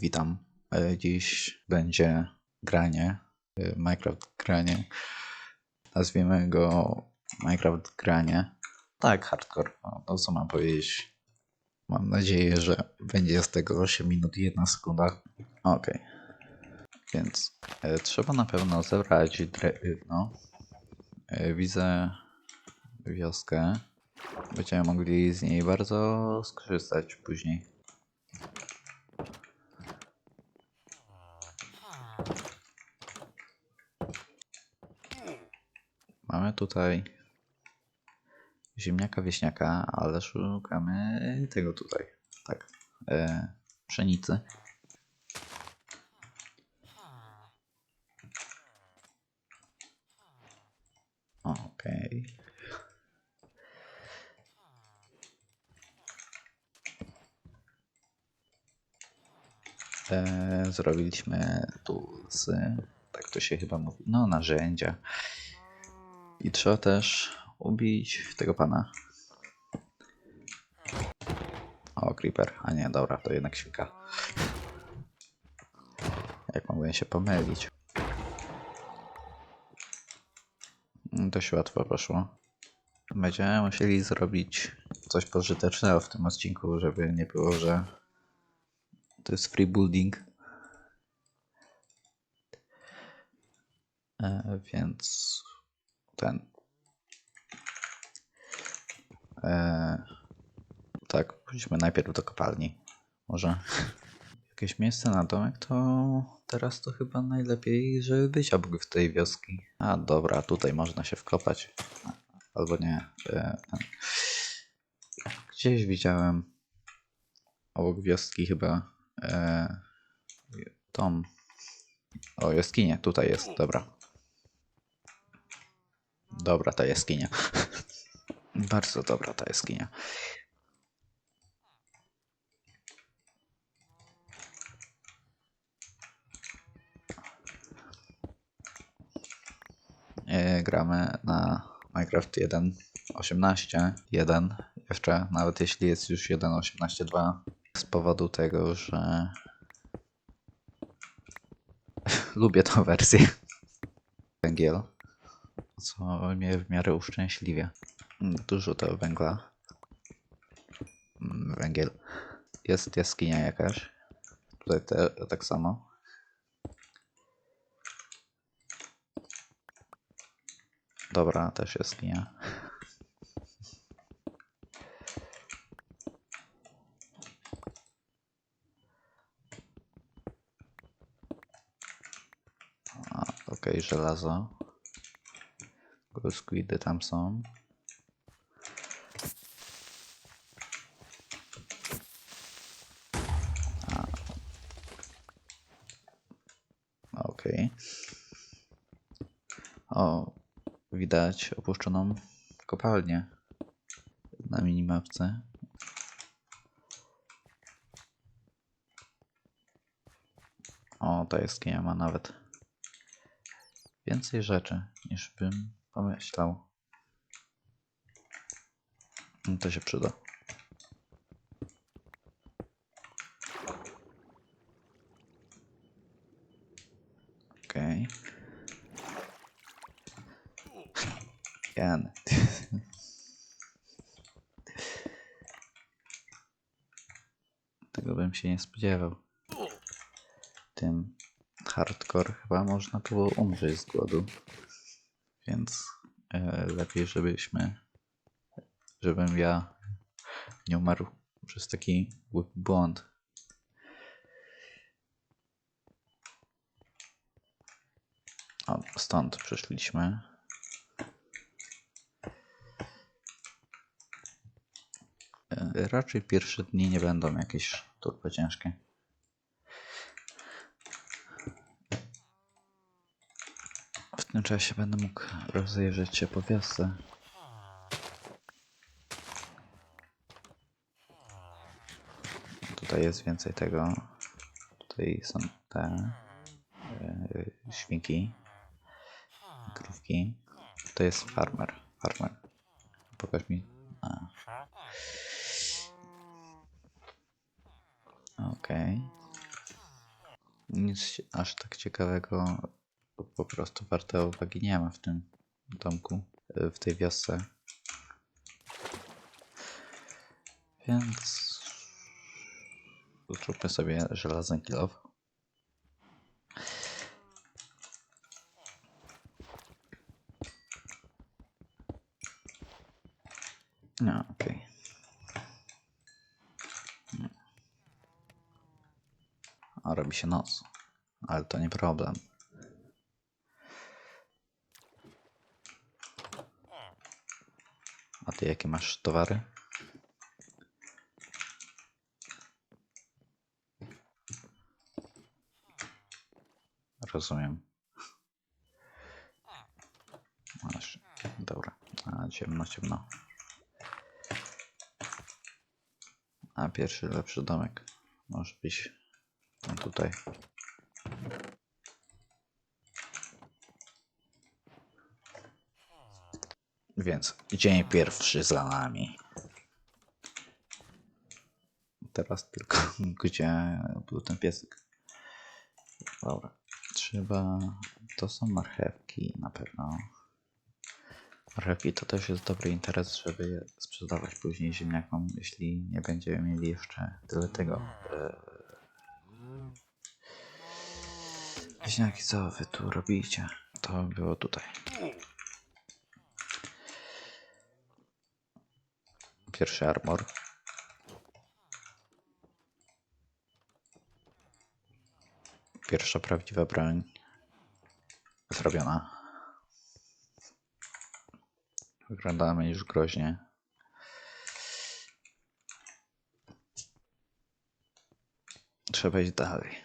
Witam. E, Dziś będzie granie, e, Minecraft granie. Nazwiemy go Minecraft granie. Tak, hardcore. No, no co mam powiedzieć? Mam nadzieję, że będzie z tego 8 minut i 1 sekunda. Okej. Więc e, trzeba na pewno zebrać drewno. E, widzę wioskę. Będziemy mogli z niej bardzo skorzystać później. Mamy tutaj ziemniaka, wieśniaka, ale szukamy tego tutaj. Tak. E, pszenicy. Okej. E, zrobiliśmy tulsy. Tak to się chyba mówi. No, narzędzia. I trzeba też ubić tego pana. O, creeper. A nie, dobra, to jednak świnka. Jak mogłem się pomylić? No, To się łatwo poszło. Będziemy musieli zrobić coś pożytecznego w tym odcinku, żeby nie było, że to jest free building. E, więc ten. E, tak, pójdźmy najpierw do kopalni. Może jakieś miejsce na domek, to teraz to chyba najlepiej, żeby być obok tej wioski. A dobra, tutaj można się wkopać. Albo nie. E. Gdzieś widziałem obok wioski chyba e, tom. O, jaskinie, tutaj jest, dobra. Dobra ta jaskinia. Bardzo dobra ta jaskinia. E, gramy na Minecraft 1.18 1 jeszcze, nawet jeśli jest już 1.18.2 z powodu tego, że lubię tą wersję. Węgiel co mnie w miarę uszczęśliwia. Mm, Dużo tego węgla. Mm, Węgiel. Jest jaskinia jakaś. Tutaj te, tak samo. Dobra, też jaskinia. Okej, żelazo. Squidy tam są. Okej. O, widać opuszczoną kopalnię na minimapce. O, ta jaskinia ma nawet więcej rzeczy niż bym pomyślał. No to się przyda. Okej. Jan. Tego bym się nie spodziewał. Tym hardcore chyba można było umrzeć z głodu. Więc e, lepiej, żebyśmy, żebym ja nie umarł przez taki głupi błąd. O, stąd przyszliśmy. E, Raczej pierwsze dni nie będą jakieś turbo ciężkie. Tym czasie będę mógł rozejrzeć się po wiosce. Tutaj jest więcej tego. Tutaj są te e, świnki, krówki. To jest farmer. Farmer. Pokaż mi. A. Okej. nic się- aż tak ciekawego, po prostu warte uwagi nie ma w tym domku, y, w tej wiosce. Więc zróbmy sobie żelazny kilof. No, okej. A robi się noc. Ale to nie problem. A ty jakie masz towary? Rozumiem. Masz. Dobra. A ciemno, ciemno. A pierwszy lepszy domek. Może być no tutaj. Więc dzień pierwszy za nami. Teraz tylko gdzie był ten piesek. Dobra. Trzeba. To są marchewki na pewno. Marchewki to też jest dobry interes, żeby je sprzedawać później ziemniakom, jeśli nie będziemy mieli jeszcze tyle tego. e, Wieśniaki, co wy tu robicie? To było tutaj. Pierwszy armor. Pierwsza prawdziwa broń zrobiona. Wyglądamy już groźnie. Trzeba iść dalej.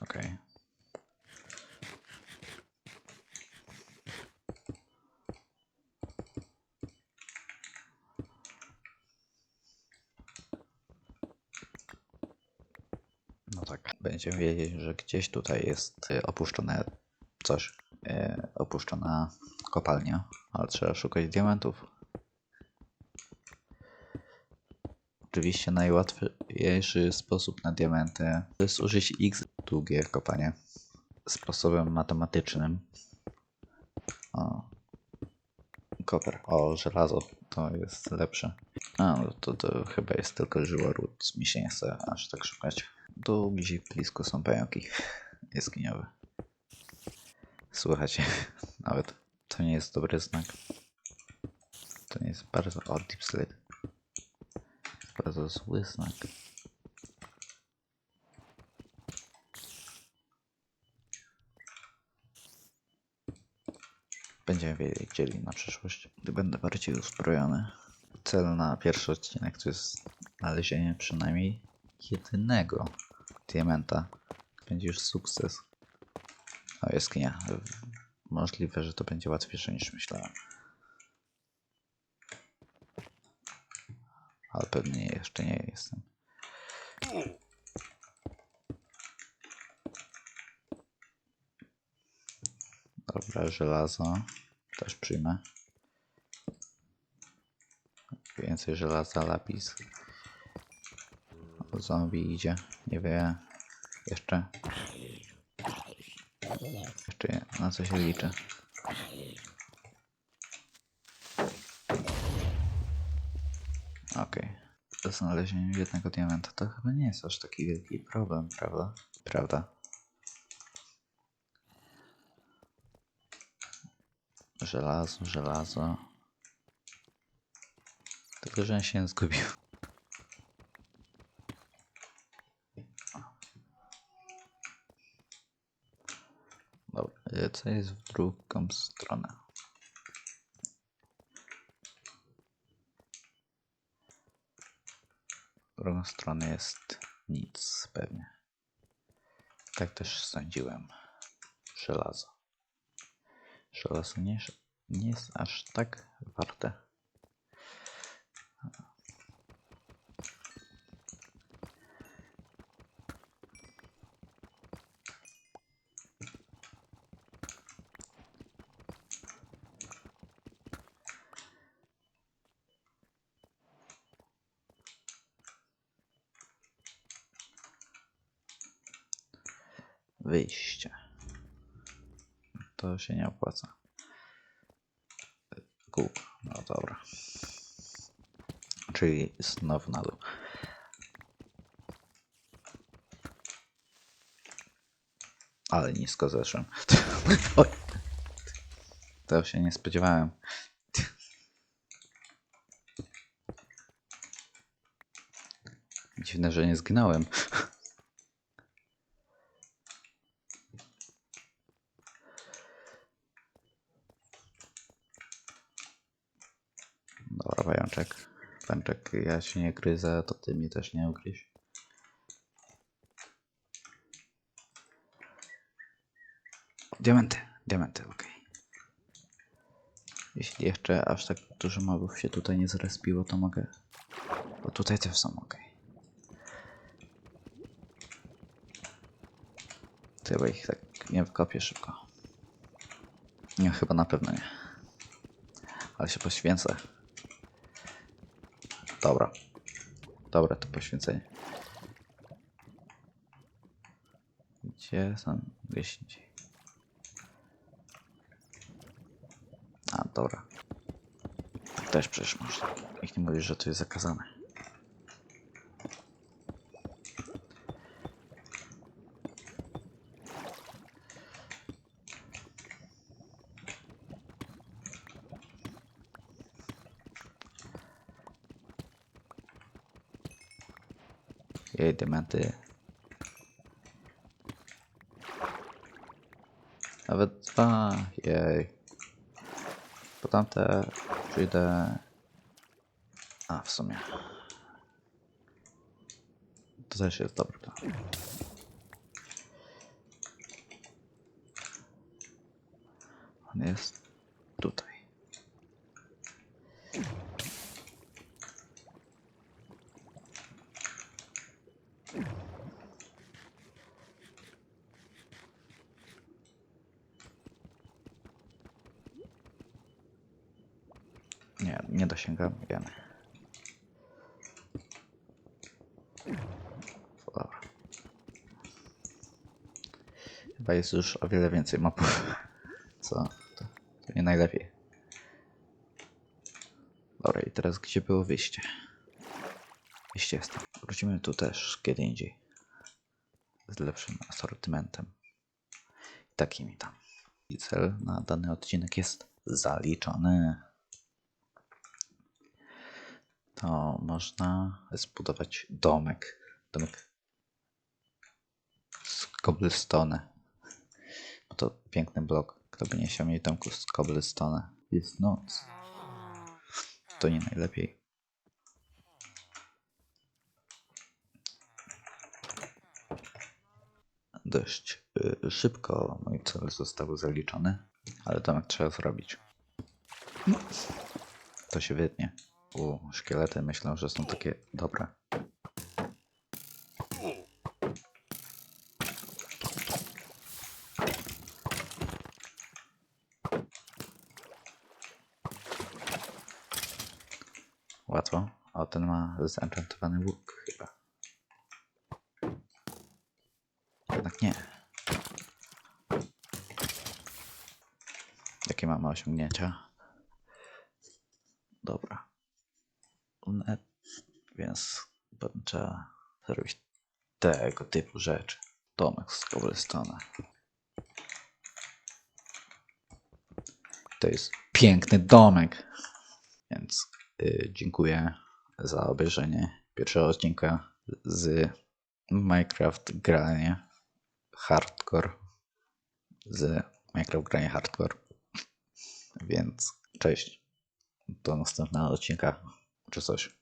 Okej. No tak, będziemy wiedzieć, że gdzieś tutaj jest y, opuszczone coś, y, opuszczona kopalnia, ale trzeba szukać diamentów. Oczywiście najłatwiejszy sposób na diamenty to jest użyć x długie kopanie sposobem matematycznym. O. Koper. O, żelazo. To jest lepsze. A, no to, to chyba jest tylko żyłorud. Mi się nie chce aż tak szukać. Tu gdzieś blisko są pająki jaskiniowe. Słychać nawet. To nie jest dobry znak. To nie jest bardzo... O, deep. Bardzo zły znak. Będziemy wiedzieli na przyszłość, gdy będę bardziej uzbrojony. Cel na pierwszy odcinek to jest znalezienie przynajmniej jedynego diamenta. Będzie już sukces. O, jaskinia. Możliwe, że to będzie łatwiejsze niż myślałem. Ale pewnie jeszcze nie jestem. Dobra, żelazo. Też przyjmę. Więcej żelaza, lapis. O, zombie idzie. Nie wie. Jeszcze. Jeszcze na co się liczy. Okej. Okay. Znalezienie jednego diamenta to chyba nie jest aż taki wielki problem, prawda? Prawda? Żelazo, żelazo. Tylko, że się zgubił. Dobra, e, co jest w drugą stronę? W drugą stronę jest nic pewnie. Tak też sądziłem. Żelazo. Żelazo nie, nie jest aż tak warte. Wyjście. To się nie opłaca. Kup. No dobra. Czyli znowu na dół. Ale nisko zeszłem. To się nie spodziewałem. Dziwne, że nie zginąłem. Pajączek. Pęczek, ja się nie gryzę, to ty mnie też nie ugryź. Diamenty, diamenty, okej. Jeśli jeszcze aż tak dużo mobów się tutaj nie zrespiło, to mogę... Bo tutaj też są. To chyba ich tak nie wykopię szybko. Nie, chyba na pewno nie. Ale się poświęcę. Dobra. Dobra, to poświęcenie. Gdzie są gdzieś indziej? A, dobra. Też przecież można. Nikt nie mówi, że to jest zakazane. Jej, diamenty. Nawet dwa, jej. Po tamte przyjdę... A, w sumie. To też jest dobry plan. On jest tutaj. Nie, dosięgam, wiemy. Dobra. Chyba jest już o wiele więcej mapów. Co? To, to nie najlepiej. Dobra, i teraz gdzie było wyjście? Wyjście jest. Wrócimy tu też kiedy indziej. Z lepszym asortymentem. Takimi tam. I cel na dany odcinek jest zaliczony to można zbudować domek. Domek z cobblestone. Bo to piękny blok. Kto by nie chciał mieć domku z cobblestone? Jest noc. To nie najlepiej. Dość y, szybko mój cel został zaliczony, ale domek trzeba zrobić. To się wytnie. U, szkielety myślę, że są takie dobre. Łatwo. O, ten ma zenchantowany łuk chyba. Jednak nie. Jakie mamy osiągnięcia? Dobra. Net, więc potem trzeba zrobić tego typu rzeczy. Domek z cobblestone. To jest piękny domek. Więc y, dziękuję za obejrzenie pierwszego odcinka z Minecraft granie hardcore. Z Minecraft granie hardcore. Więc cześć. Do następnego odcinka czy coś.